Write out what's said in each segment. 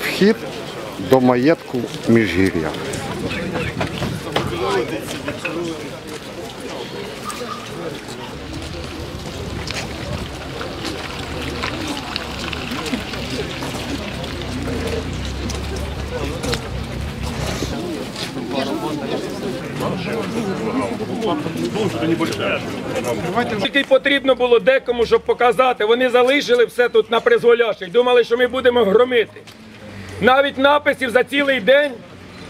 Вхід до маєтку Міжгір'я. Тільки потрібно було декому, щоб показати. Вони залишили все тут на призволяших. Думали, що ми будемо громити. Навіть написів за цілий день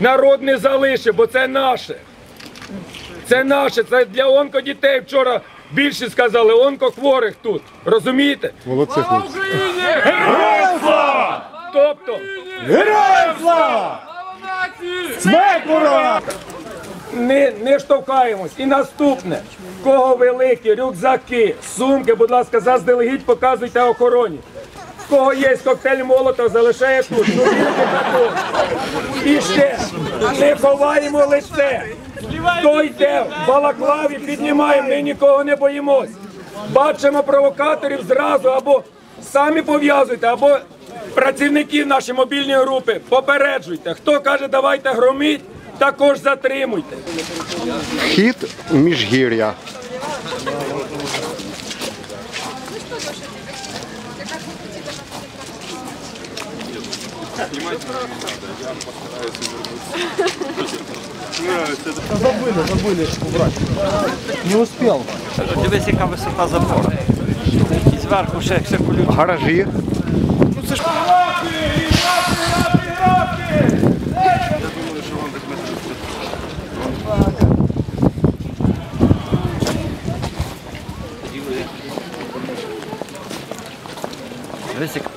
народ не залишив, бо це наше. Це наше, це для онкодітей. Вчора більше сказали, онкохворих тут. Розумієте? Молодці хлопці. Тобто, не, не штовхаємось. І наступне. Кого великі рюкзаки, сумки, будь ласка, заздалегідь показуйте охороні. Кого є коктейль молотов, залишає тут. Ну. І ще не ховаємо лише. Хто йде в балаклаві, піднімаємо, ми нікого не боїмось. Бачимо провокаторів зразу або самі пов'язуйте, або працівників нашої мобільної групи попереджуйте. Хто каже, давайте громіть, також затримуйте. Вхід в Міжгір'я. Дивись, яка висота забору. І зверху ще, колючі. Гаражі. Дивись, яка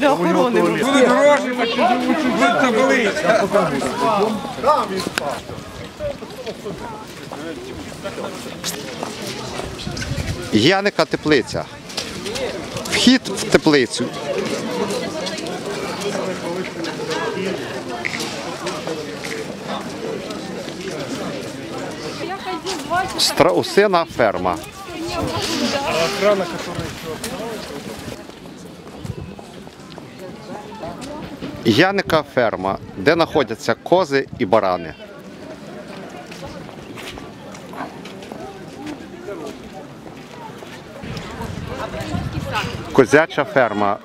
Для охорони. Яника теплиця. Вхід в теплицю. Страусина ферма. Яника ферма, де знаходяться кози і барани. Козяча ферма.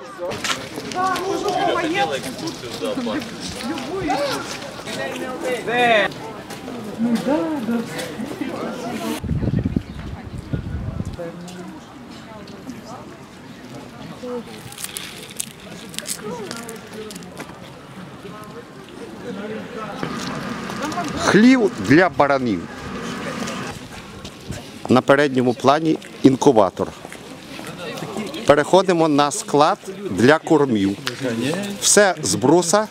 Хлів для баранів. На передньому плані інкубатор. Переходимо на склад для кормів. Все з бруса,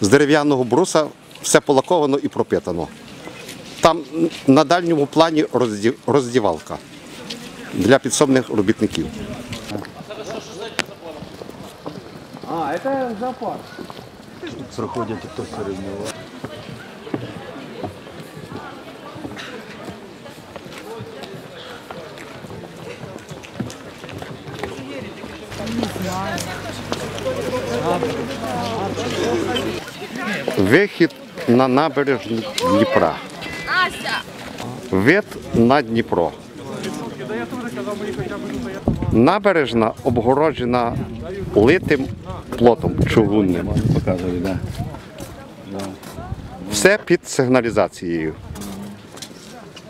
з дерев'яного бруса, все полаковано і пропитано. Там на дальньому плані роздівалка для підсобних робітників. Вихід на набережну Дніпра. Вид на Дніпро. Набережна обгороджена литим плотом чугунним. Все під сигналізацією.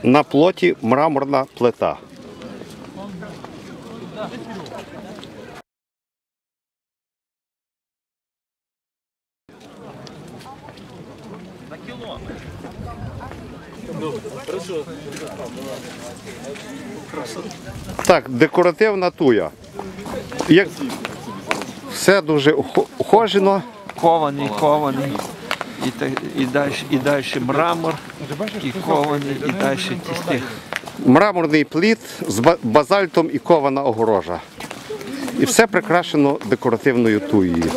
На плоті мраморна плита. Так, декоративна туя. Як... Все дуже ухо- ухожено. Кований, кований. І, так, і, далі, і далі мрамор, і кований, і далі ті стих. Мраморний пліт з базальтом і кована огорожа. І все прикрашено декоративною туєю.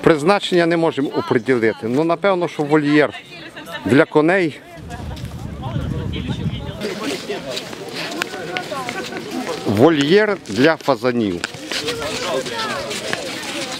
Призначення не можемо оприділити. Ну, напевно, що вольєр для коней. Вольєр для фазанів.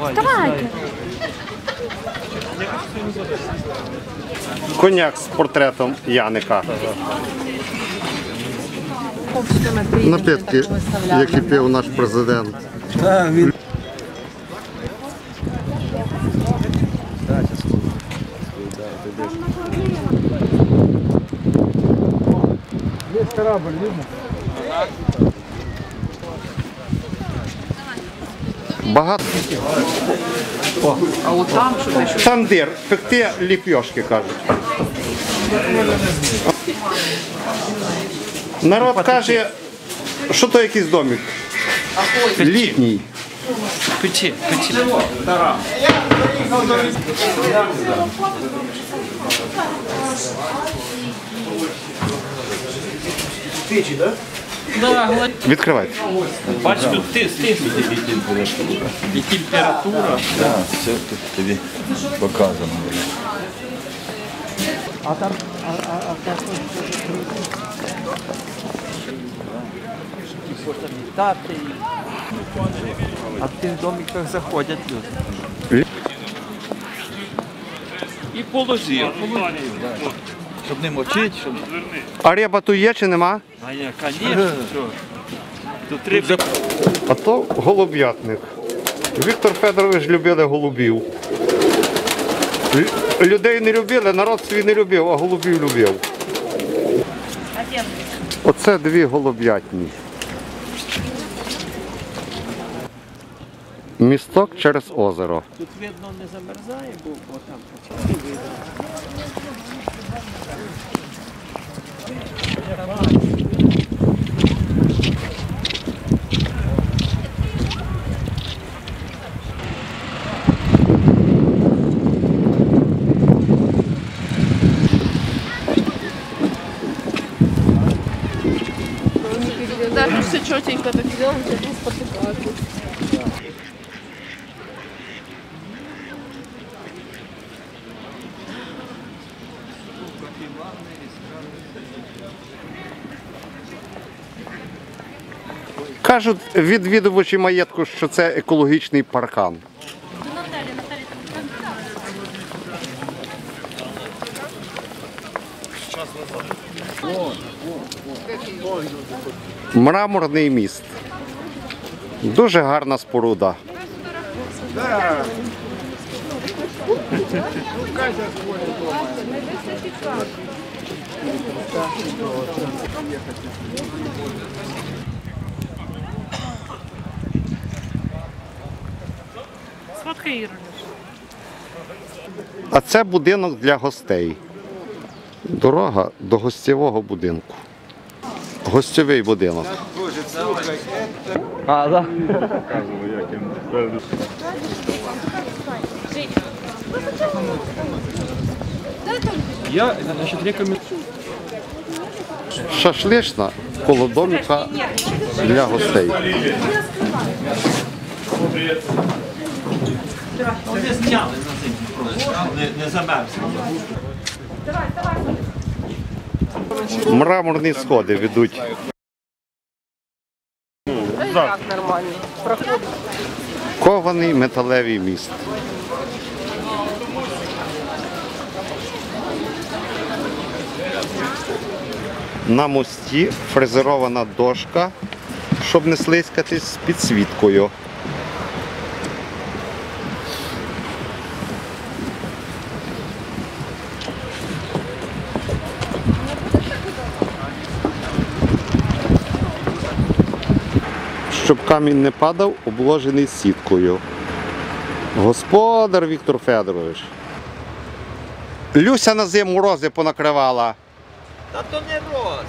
Давайте. Коняк з портретом Яника. Напитки, які пив наш президент. Багато. А от там що Тандир, пекти ліпьошки кажуть. Народ каже, що то якийсь домик. Літній. Печи, печи. Відкривайте. Бачиш, тут ти стиснути І температура. Все тут тобі показано. А в тих домиках заходять люди. І положив. Щоб не мочити, щоб А риба тут є чи нема? А я, звісно. Тут А то голуб'ятник. Віктор Федорович любили голубів. Людей не любили, народ свій не любив, а голубів любив. Оце дві голуб'ятні. Місток через озеро. Тут видно не замерзає, бо там Да, все четенько так сделано, сейчас не спотыкаться. Кажуть відвідувачі маєтку, що це екологічний паркан. Мраморний міст. Дуже гарна споруда. А це будинок для гостей. Дорога до гостєвого будинку. Гостьовий будинок. А, да. Я, значить, рекомендую. Шашлична коло домика для гостей. Не зняли на зиму просто. Не, не замерзли. Мраморні сходи ведуть. Так, нормально. Кований металевий міст. На мості фрезерована дошка, щоб не слизькатись з підсвіткою. Щоб камінь не падав, обложений сіткою. Господар Віктор Федорович. Люся на зиму рози понакривала. Та то не роз.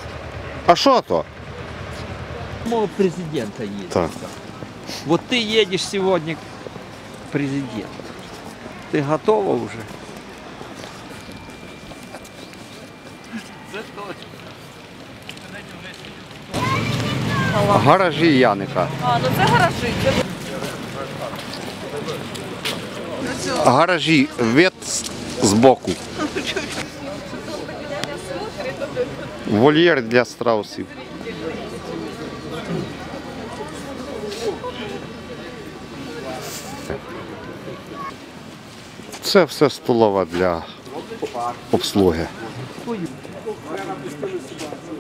А що то? Мол, президента едет. Так. Вот ты едешь сегодня президент. Ты готова уже? Гаражі Яника. А, ну це гаражі. Гаражі вид з боку. Вольєр для страусів. Це все столова для обслуги.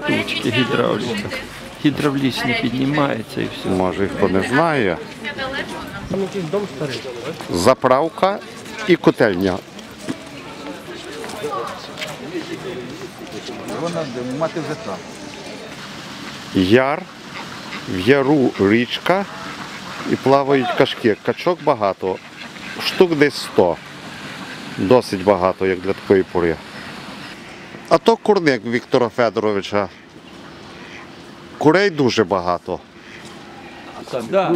Ручки гідравліка. Гідравліч не піднімається і все. Може, хто не знає. Заправка і котельня. Вона мати вже там. Яр, в яру річка і плавають кашки. Качок багато, штук десь 100. Досить багато, як для такої пори. А то курник Віктора Федоровича. Курей дуже багато.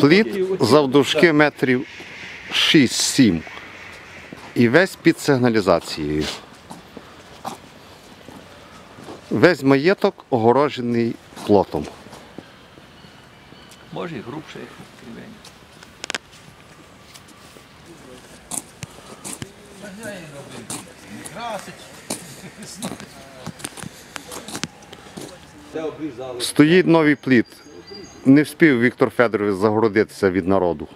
Плід завдовжки метрів 6-7. І весь під сигналізацією. Весь маєток огорожений плотом. Може і грубше. кривень. Стоїть новий плід. Не вспів Віктор Федорович загородитися від народу.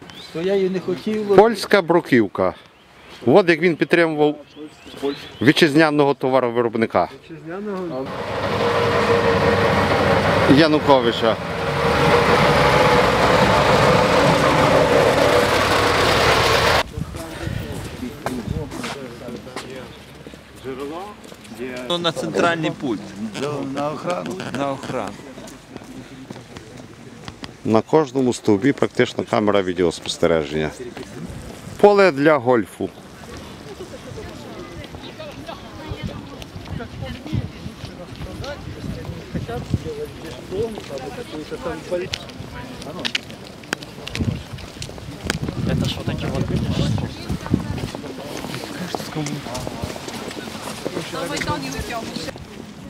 Польська бруківка. От як він підтримував вітчизняного товаровиробника. Януковича. Ну, на центральний пульт, На охрану. на охрану. На кожному стовбі практично камера відеоспостереження. Поле для гольфу.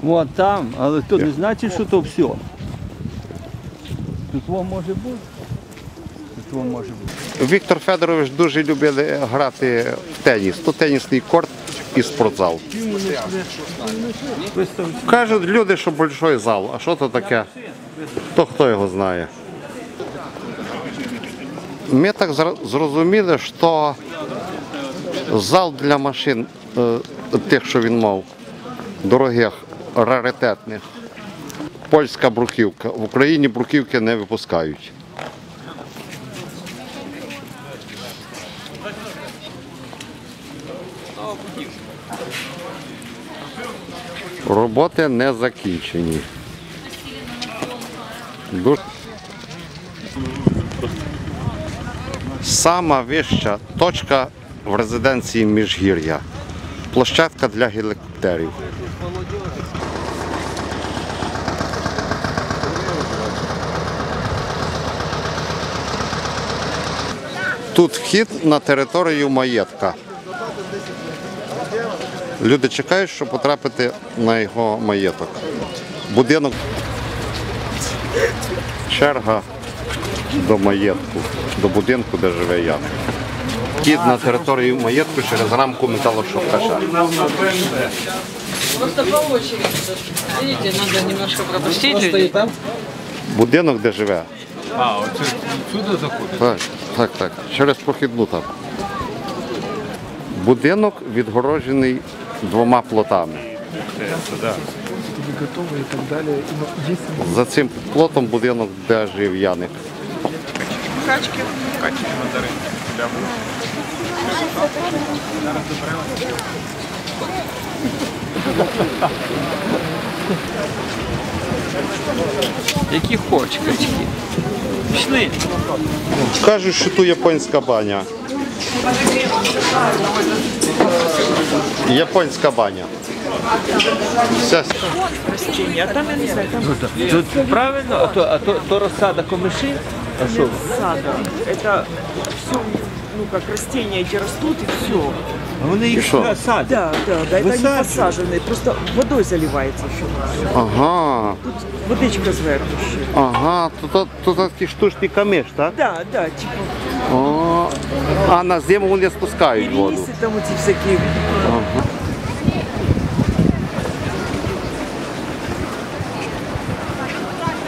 Вон там, але то не значить, що то все. Тут воно може бути. Тут. Віктор Федорович дуже любили грати в теніс. То тенісний корт і спортзал. Кажуть люди, що большой зал. А що то таке? То хто його знає. Ми так зрозуміли, що зал для машин, тих, що він мав, дорогих, раритетних. Польська бруківка. В Україні бруківки не випускають. Роботи не закінчені. Дуже... Сама вища точка в резиденції Міжгір'я. Площадка для гелікоптерів. Тут вхід на територію маєтка. Люди чекають, щоб потрапити на його маєток. Будинок. Черга до маєтку, до будинку, де живе я. Вхід на територію маєтку через рамку металошукача. Просто по очереди. Видите, надо немножко пропустить людей. Будинок, де живе. А, оце сюди заходить? Так, так, так. Через прохідну там. Будинок відгороджений двома плотами. За цим плотом будинок, де жив Яник. Які хоч качки. Пішли. Кажуть, що тут японська баня. Японська баня. Все. Тут правильно, а то, а то, то розсада комиші, а що? сада. Это все, ну как растения эти растут и все. Вони їх що? садять. Да, да, да, это они Высадживают. посаженные, просто водой заливается еще. Ага, Тут водичка сверху ще. ага, то, то, то такі штучні камиш, так? Да, да, типа О, а на зиму вони спускають воду. ирисы там эти всякие.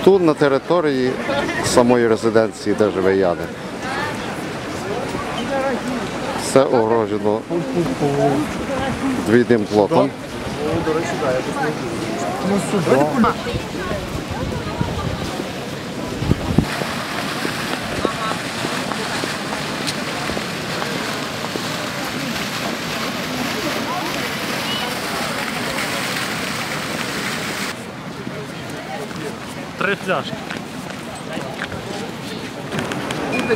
Тут на території самої резиденції, де живе Яник. все огорожено двійним плотом. Три пляшки.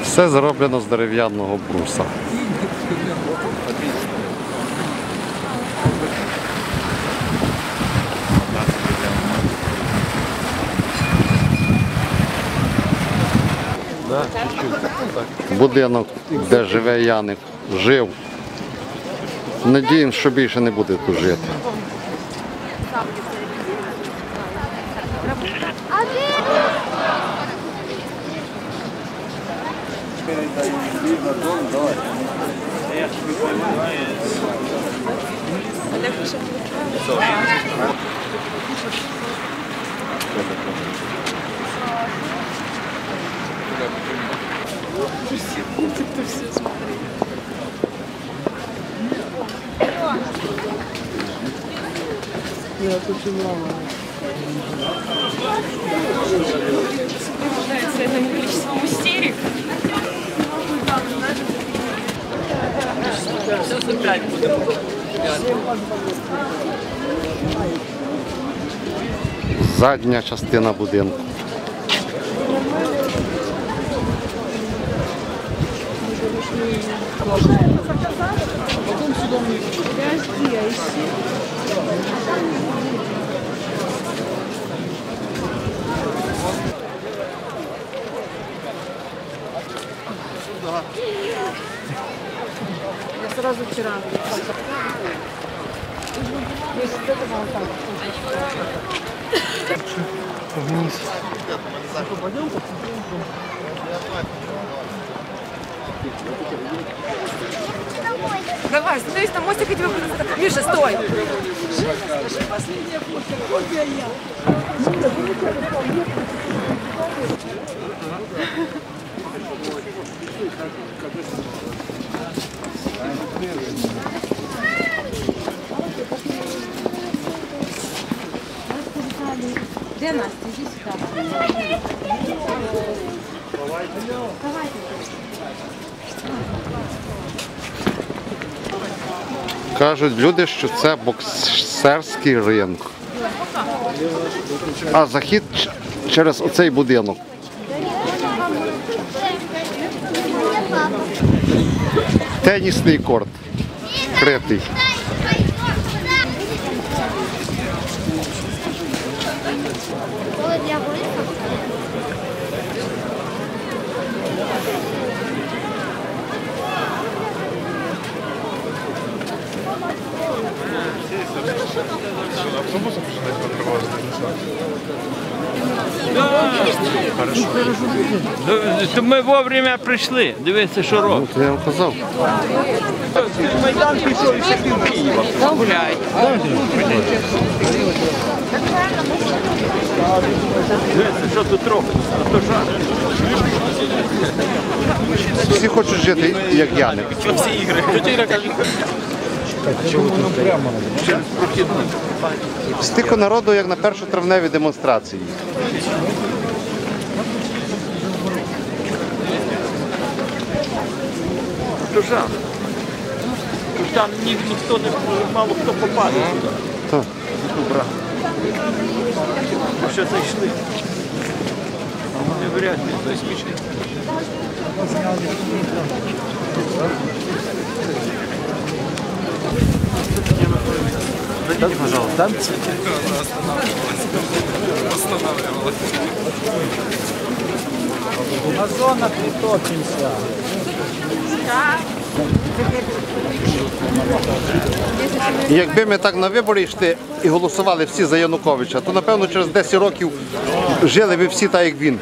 Все зроблено з дерев'яного бруса. Будинок, де живе Яник, жив. Надіємося, що більше не буде тут жити. Merci. Задня частина будинку. Я сразу вчера вниз. Давай, становись на мостик, и тебе будет... Миша, стой! Скажи последняя фотка, вот я я. Де Настя? Іди сюди. Кажуть люди, що це боксерський ринок. А захід через оцей будинок. Тенісний корт. Критий. Ну, То ми вовремя прийшли. Дивіться, що робить. То я вам казав. Майдан пішов і все Києва. Гуляй. Дивіться, що тут робить. А то. Всі хочуть жити, як Яник. Стільки народу, як на першотравневій демонстрації. То. Там ні, ніхто не мало хто попаде сюди. Так. в. Що зайшли? Не вряд ли хтось пішли. І Якби ми так на вибори йшли і голосували всі за Януковича, то напевно через 10 років жили би всі так, як він.